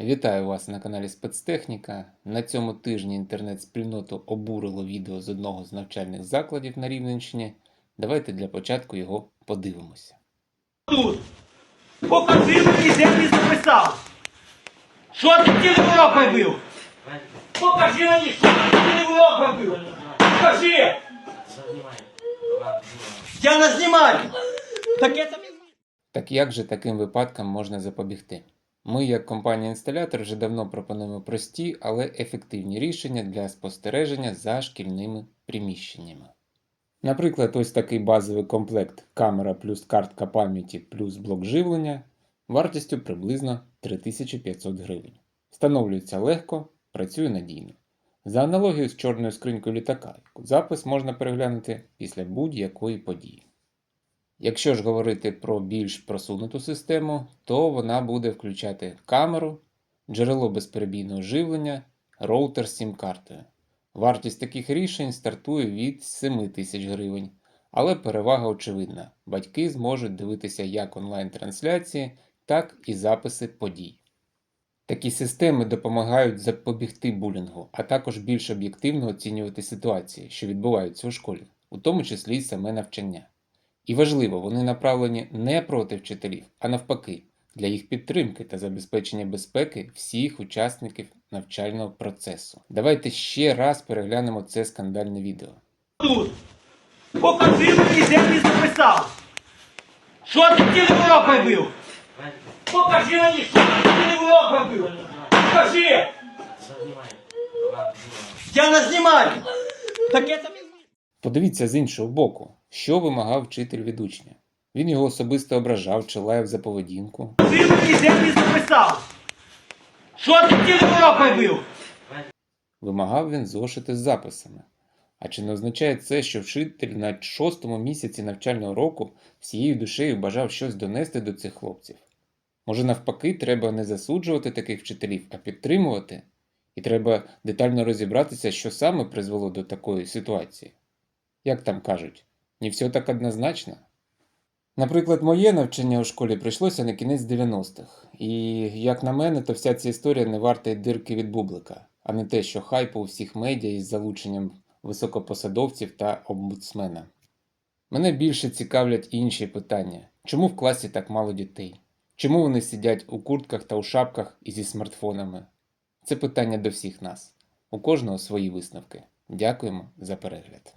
Вітаю вас на каналі Спецтехніка. На цьому тижні інтернет-спільноту обурило відео з одного з навчальних закладів на Рівненщині. Давайте для початку його подивимося. тут. Покажи мені, де ти записав. Що ти урок робив? Покажи мені, що ти урок робив. Покажи. Я не знімаю. Так як же таким випадкам можна запобігти? Ми, як компанія-інсталятор, вже давно пропонуємо прості, але ефективні рішення для спостереження за шкільними приміщеннями. Наприклад, ось такий базовий комплект камера плюс картка пам'яті плюс блок живлення вартістю приблизно 3500 гривень. Встановлюється легко, працює надійно. За аналогією з чорною скринькою літака, запис можна переглянути після будь-якої події. Якщо ж говорити про більш просунуту систему, то вона буде включати камеру, джерело безперебійного живлення, роутер з сім-картою. Вартість таких рішень стартує від 7 тисяч гривень, але перевага очевидна: батьки зможуть дивитися як онлайн-трансляції, так і записи подій. Такі системи допомагають запобігти булінгу, а також більш об'єктивно оцінювати ситуації, що відбуваються у школі, у тому числі й саме навчання. І важливо, вони направлені не проти вчителів, а навпаки, для їх підтримки та забезпечення безпеки всіх учасників навчального процесу. Давайте ще раз переглянемо це скандальне відео. Тут. Покажи мені, де ти записав. Що ти урок робив? Покажи мені, що ти урок робив. Покажи. Я не знімаю. Таке тобі. Подивіться з іншого боку, що вимагав вчитель від учня. Він його особисто ображав чи лаяв за поведінку. Покажи мені, де ти записав. Що ти робив? Вимагав він зошити з записами. А чи не означає це, що вчитель на шостому місяці навчального року всією душею бажав щось донести до цих хлопців? Може, навпаки, треба не засуджувати таких вчителів, а підтримувати? І треба детально розібратися, що саме призвело до такої ситуації. Як там кажуть, не все так однозначно? Наприклад, моє навчання у школі прийшлося на кінець 90-х, і, як на мене, то вся ця історія не варта й дирки від бублика, а не те, що хайпу у всіх медіа із залученням високопосадовців та омбудсмена. Мене більше цікавлять інші питання: чому в класі так мало дітей? Чому вони сидять у куртках та у шапках і зі смартфонами? Це питання до всіх нас. У кожного свої висновки. Дякуємо за перегляд.